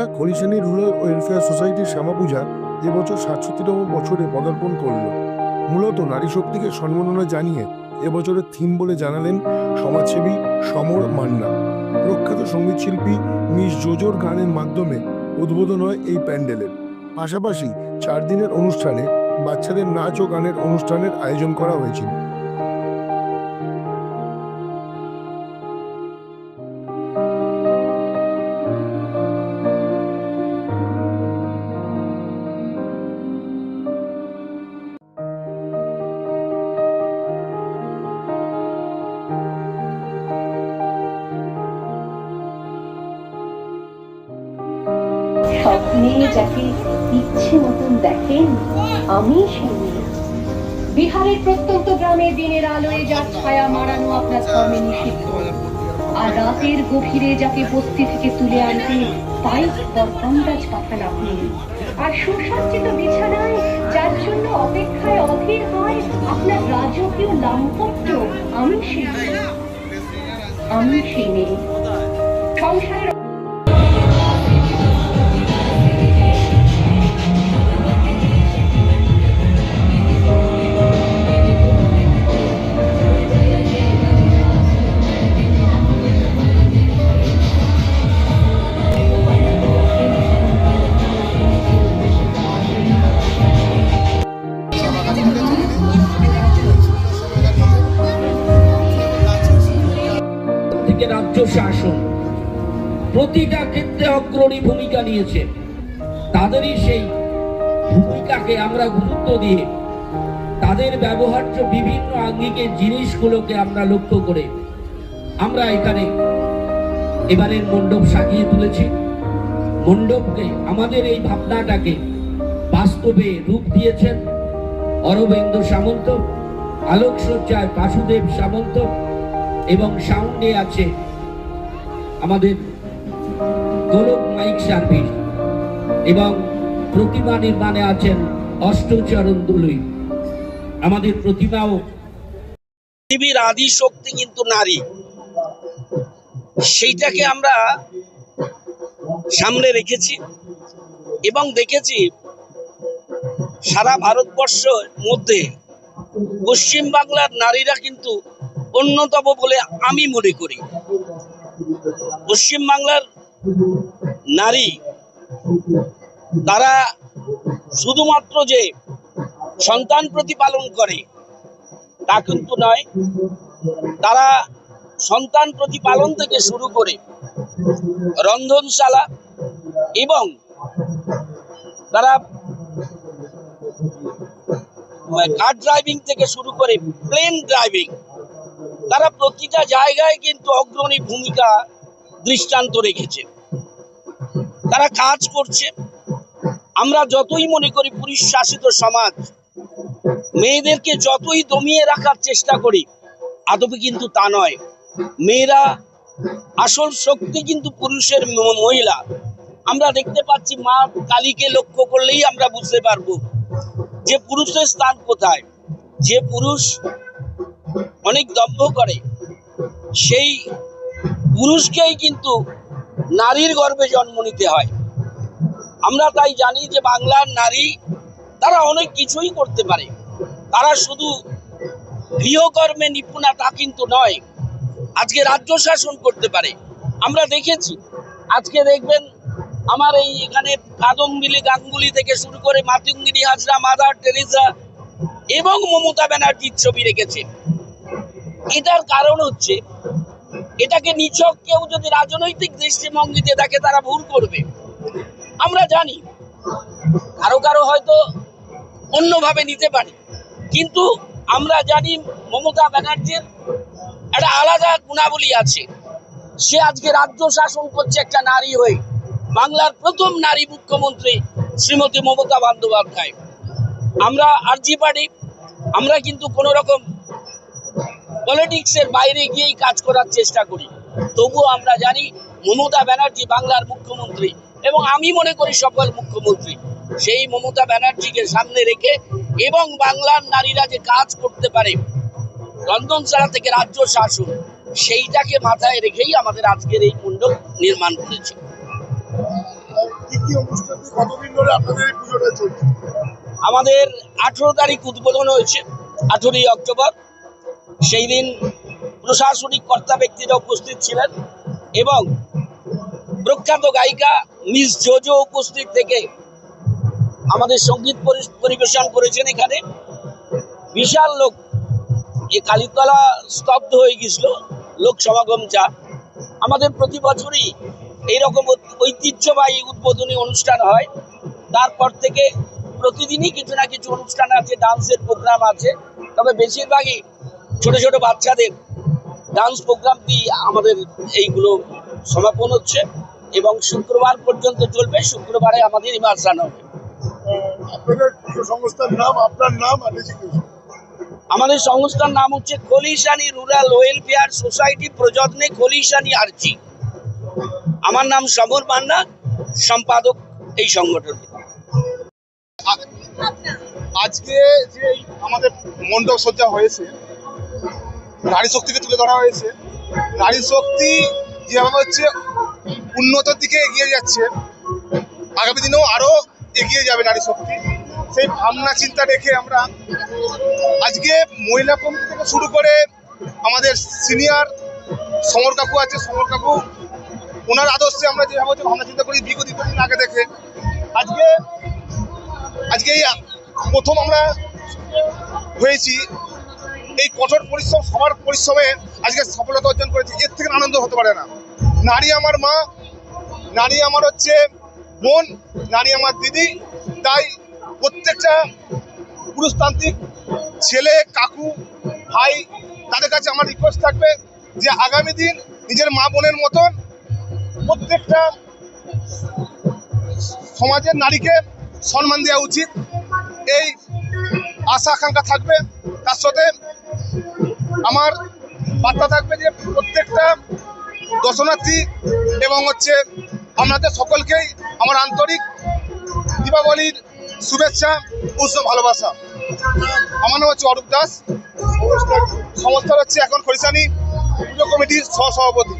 বন্ধুরা Khalishani rural welfare সোসাইটির শ্যামা পূজা এবছর সাতষট্টিতম বছরে পদার্পণ করল। মূলত নারী শক্তিকে সম্মাননা জানিয়ে এবছরের থিম বলে জানালেন সমাজসেবী সমর মান্না। প্রখ্যাত সঙ্গীতশিল্পী মিস জোজোর গানের মাধ্যমে উদ্বোধন হয় এই প্যান্ডেলের পাশাপাশি চার দিনের অনুষ্ঠানে বাচ্চাদের নাচ ও গানের অনুষ্ঠানের আয়োজন করা হয়েছিল। স্বপ্নে যাকে ইচ্ছে মতন দেখেন, আমি সেই বিহারের প্রত্যন্ত গ্রামে দিনের আলোয় যার ছায়া মারানো আপনার কর্মে নিষিদ্ধ। আর রাতের গভীরে যাকে বস্তি থেকে তুলে আনতে তাই পরকান্দাজ পাঠান আপনি। আর সুসজ্জিত বিছানায় যার জন্য অপেক্ষায় অধীর হয় আপনার রাজকীয় লাম্পট্য আমি সেই আমি সেই সংসারের প্রতিটা ক্ষেত্রে অগ্রণী ভূমিকা নিয়েছে। তাদেরই সেই ভূমিকাকে আমরা গুরুত্ব দিয়ে তাদের ব্যবহার্য বিভিন্ন আঙ্গিকের জিনিসগুলোকে আমরা লক্ষ্য করে আমরা এখানে এবারের মণ্ডপ সাজিয়ে তুলেছি। মণ্ডপকে আমাদের এই ভাবনাটাকে বাস্তবে রূপ দিয়েছেন অরবিন্দ সামন্ত, আলোকসজ্জায় বাসুদেব সামন্ত এবং সাউন্ডে আছে আমাদের গোলক মাইক সার্ভিস এবং প্রতিমা নির্মাণে আছেন অষ্টচরণ দুলুই। আমাদের প্রতিমাও পৃথিবীর আদি শক্তি কিন্তু নারী। সেইটাকে আমরা সামনে রেখেছি এবং দেখেছি সারা ভারতবর্ষের মধ্যে পশ্চিম বাংলার নারীরা কিন্তু অন্যতম বলে আমি মনে করি। পশ্চিম বাংলার নারী, তারা শুধুমাত্র যে সন্তান প্রতিপালন করে, তা কিন্তু নয়, তারা সন্তান প্রতিপালন থেকে শুরু করে রন্ধনশালা এবং তারা কার ড্রাইভিং থেকে শুরু করে প্লেন ড্রাইভিং তারা প্রতিটা জায়গায় কিন্তু অগ্রণী ভূমিকা দৃষ্টান্ত রেখেছে। তারা কাজ করছে। আমরা যতই মনে করি পুরুষ শাসিত সমাজ, মেয়েদেরকে যতই দমিয়ে রাখার চেষ্টা করি আদবে কিন্তু তা নয়। মেয়েরা আসল শক্তি কিন্তু পুরুষের মহিলা। আমরা দেখতে পাচ্ছি মা কালীকে লক্ষ্য করলেই আমরা বুঝতে পারব যে পুরুষের স্থান কোথায়। যে পুরুষ অনেক দম্ভ করে, সেই পুরুষকেই কিন্তু নারীর গর্ভে জন্ম নিতে হয়। আমরা তাই জানি যে বাংলার নারী, তারা অনেক কিছুই করতে পারে। তারা শুধু গৃহকর্মে নিপুণা তা কিন্তু নয়, আজকে রাজ্য শাসন করতে পারে। আমরা দেখেছি, আজকে দেখবেন আমার এই এখানে কাদম্বিলি গাঙ্গুলি থেকে শুরু করে মাতঙ্গিনী হাজরা, মাদার টেরিজা এবং মমতা ব্যানার্জির ছবি রেখেছে এটার কারণ হচ্ছে এটাকে নিছক কেউ যদি রাজনৈতিক দৃষ্টিভঙ্গিতে দেখে তারা ভুল করবে। আমরা জানি, কারও কারও হয়তো অন্যভাবে নিতে পারে। কিন্তু আমরা জানি মমতা ব্যানার্জির একটা আলাদা গুণাবলী আছে। সে আজকে রাজ্য শাসন করছে একটা নারী হয়ে। বাংলার প্রথম নারী মুখ্যমন্ত্রী শ্রীমতী মমতা বন্দ্যোপাধ্যায়। আমরা আরজি পার্টি, আমরা কিন্তু কোনো রকম পলিটিক্সের বাইরে গিয়েই কাজ করার চেষ্টা করি। তবুও আমরা জানি মমতা ব্যানার্জি বাংলার মুখ্যমন্ত্রী এবং আমি মনে করি সফল মুখ্যমন্ত্রী। সেই মমতা ব্যানার্জিকে সামনে রেখে এবং বাংলার নারীরা যে কাজ করতে পারে রন্ধনশালা থেকে রাজ্য শাসন সেইটাকে মাথায় রেখেই আমাদের আজকের এই মণ্ডপ নির্মাণ করেছে। আমাদের আঠেরো তারিখ উদ্বোধন হয়েছে আঠেরোই অক্টোবর। সেই দিন প্রশাসনিক কর্তা ব্যক্তিরা উপস্থিত ছিলেন এবং প্রখ্যাত গায়িকা মিস জোজো উপস্থিত থেকে আমাদের সংগীত পরিবেশন করেছেন এখানে। বিশাল লোক। এই কালীতলা স্তব্ধ হয়ে গেছিল লোক সমাগম যা। আমাদের প্রতি বছরই এইরকম ঐতিহ্যবাহী উদ্বোধনী অনুষ্ঠান হয়। তারপর থেকে প্রতিদিনই কিছু না কিছু অনুষ্ঠান আছে, ডান্সের প্রোগ্রাম আছে। তবে বেশিরভাগই ছোট ছোট বাচ্চাদের ডান্স প্রোগ্রাম দিয়ে আমাদের এইগুলো সমাপন হচ্ছে এবং শুক্রবার পর্যন্ত চলবে। শুক্রবারে আমাদের ইমার্সান হবে। আমাদের সংস্থার নাম হচ্ছে খলিশানি রুরাল ওয়েলফেয়ার সোসাইটি প্রযত্নে খলিশানি আর্জি। আমার নাম সমর মান্না সম্পাদক এই সংগঠনের আজকে যে আমাদের মণ্ডপ সজ্জা হয়েছে নারী শক্তিকে তুলে ধরা হয়েছে। নারী শক্তি যেভাবে হচ্ছে উন্নতর দিকে এগিয়ে যাচ্ছে, আগামী দিনেও আরও এগিয়ে যাবে নারী শক্তি। সেই ভাবনা, চিন্তা রেখে আমরা আজকে মহিলা কমিটি থেকে শুরু করে আমাদের সিনিয়র সমর কাকু আছে, সমর কাকু ওনার আদর্শে আমরা যেভাবে হচ্ছে ভাবনা, চিন্তা করি, বিগত দীর্ঘদিন আগে দেখে। আজকে আজকে প্রথম আমরা হয়েছি। এই কঠোর পরিশ্রম, সবার পরিশ্রমে আজকে সফলতা অর্জন করেছে। এর থেকে আনন্দ হতে পারে না। নারী আমার মা, নারী আমার হচ্ছে বোন, নারী আমার দিদি, তাই প্রত্যেকটা পুরুষতান্ত্রিক ছেলে, কাকু, ভাই, তাদের কাছে আমার রিকোয়েস্ট থাকবে যে আগামী দিন নিজের মা বোনের মতন প্রত্যেকটা সমাজের নারীকে সম্মান দেওয়া উচিত। এই আশা আকাঙ্ক্ষা থাকবে। তার সাথে আমার বার্তা থাকবে যে প্রত্যেকটা দর্শনার্থী এবং হচ্ছে আপনাদের সকলকেই আমার আন্তরিক দীপাবলির শুভেচ্ছা উৎসব ভালোবাসা। আমার নাম হচ্ছে অরূপ দাস। সংস্থার হচ্ছে এখন খরিসানি পুজো কমিটির সহ সভাপতি